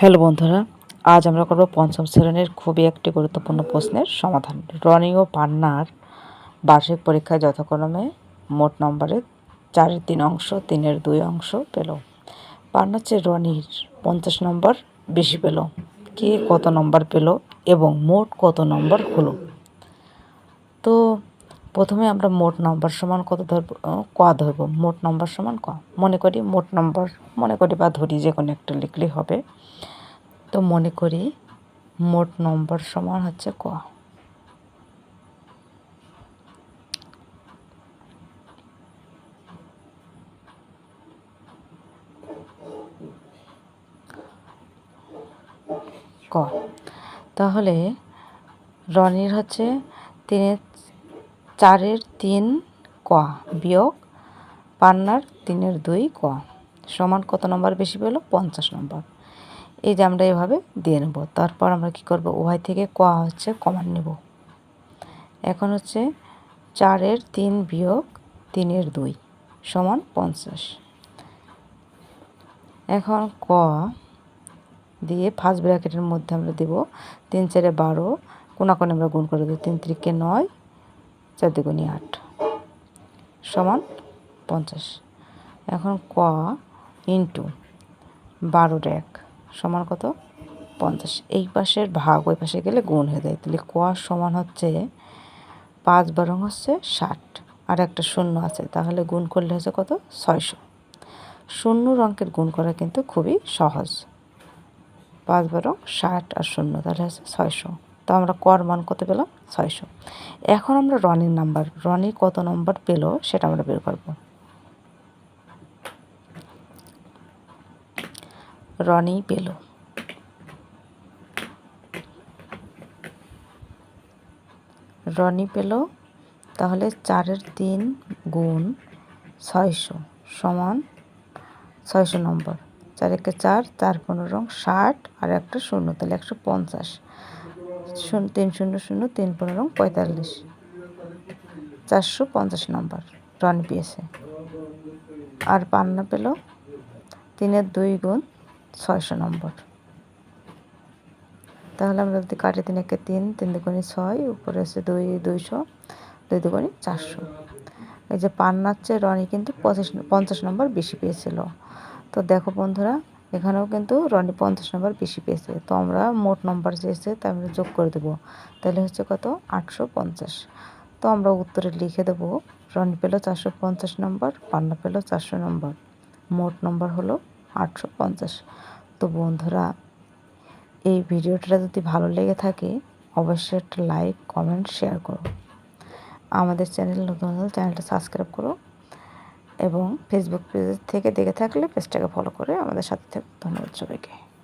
Hello বন্ধুরা, আজ আমরা করব পঞ্চম শ্রেণির খুবই একটি গুরুত্বপূর্ণ প্রশ্নের সমাধান। রনি ও পান্নার বার্ষিক পরীক্ষায় যথাক্রমে মোট নম্বরে চারের তিন অংশ, তিনের দুই অংশ পেল। পান্নার চেয়ে রনির পঞ্চাশ নম্বর বেশি পেল। কে কত নম্বর পেল এবং মোট কত নম্বর হলো? তো প্রথমে আমরা মোট নম্বর সমান কত ধরব? ক ধরবো? মোট নম্বর সমান ক? মনে করি মোট নম্বর, মনে করি বা ধরি যে কোনো একটা লিখলেই হবে। তো মনে করি মোট নম্বর সমান হচ্ছে ক। ক। তাহলে রনির হচ্ছে তিনের চারের তিন ক বিয়োগ পান্নার তিনের দুই ক সমান কত নম্বর বেশি পেল? পঞ্চাশ নম্বর। এই যে আমরা এভাবে দিয়ে নেব। তারপর আমরা কি করব? উভয় থেকে ক হচ্ছে কমান নেব। এখন হচ্ছে চারের তিন বিয়োগ তিনের দুই সমান পঞ্চাশ। এখন ক দিয়ে ফার্স্ট ব্র্যাকেটের মধ্যে আমরা দেব তিন চারে বারো কোনাকোনে আমরা গুণ করে দেবো? তিন তিরিকে নয় চার দুগুণি আট। সমান পঞ্চাশ। এখন ক ইন্টু বারোর এক সমান কত? পঞ্চাশ। এই পাশের ভাগ, ওই পাশে গেলে গুণ হয়ে যায়। তাহলে ক সমান হচ্ছে পাঁচ বারং হচ্ছে ষাট। আর একটা শূন্য আছে, তাহলে গুণ করলে হচ্ছে কত? ছয়শো। শূন্য অঙ্কের গুণ করা কিন্তু খুবই সহজ। পাঁচ বারো ষাট আর শূন্য, তাহলে হচ্ছে ছয়শো। তো আমরা কর মান কত পেলাম? ছয়শো। এখন আমরা রনির নাম্বার, রনি কত নম্বর পেল সেটা আমরা বের করব। রনি পেল। রনি পেল, তাহলে চারের তিন গুণ ছয়শো সমান ছয়শো নম্বর। চার একে চার চার পনেরো, ষাট, আর একটা শূন্য, তাহলে একশো পঞ্চাশ। শূন্য, তিন শূন্য শূন্য, তিন পনেরো, পঁয়তাল্লিশ। চারশো পঞ্চাশ নম্বর রনি পেয়েছে আর পান্না পেল, তিনের দুই গুণ ছয়শো নম্বর। তাহলে আমরা যদি কাটি তিন একে তিন তিন দুগুণি ছয়, উপরে আছে দুই, দুইশো, দুই দুগুণি চারশো। এই যে পান্নার চেয়ে রনি কিন্তু পঁচিশ, পঞ্চাশ নম্বর বেশি পেয়েছিল। তো দেখো বন্ধুরা এখানেও কিন্তু রনি পঞ্চাশ নম্বর বেশি পেয়েছে। তো আমরা মোট নম্বর চেয়েছে তাই আমরা যোগ করে দেবো। তাহলে হচ্ছে কত? আটশো পঞ্চাশ। তো আমরা উত্তরে লিখে দেবো, রনি পেল চারশো পঞ্চাশ নম্বর, পান্না পেল চারশো নম্বর। মোট নম্বর হলো আটশো পঞ্চাশ। তো বন্ধুরা, এই ভিডিওটা যদি ভালো লেগে থাকে, অবশ্যই একটা লাইক, কমেন্ট, শেয়ার করো। আমাদের চ্যানেল নতুন নতুন চ্যানেলটা সাবস্ক্রাইব করো। এবং ফেসবুক পেজ থেকে দেখে থাকলে পেজটাকে ফলো করে আমাদের সাথে ধন্যবাদ সবাইকে।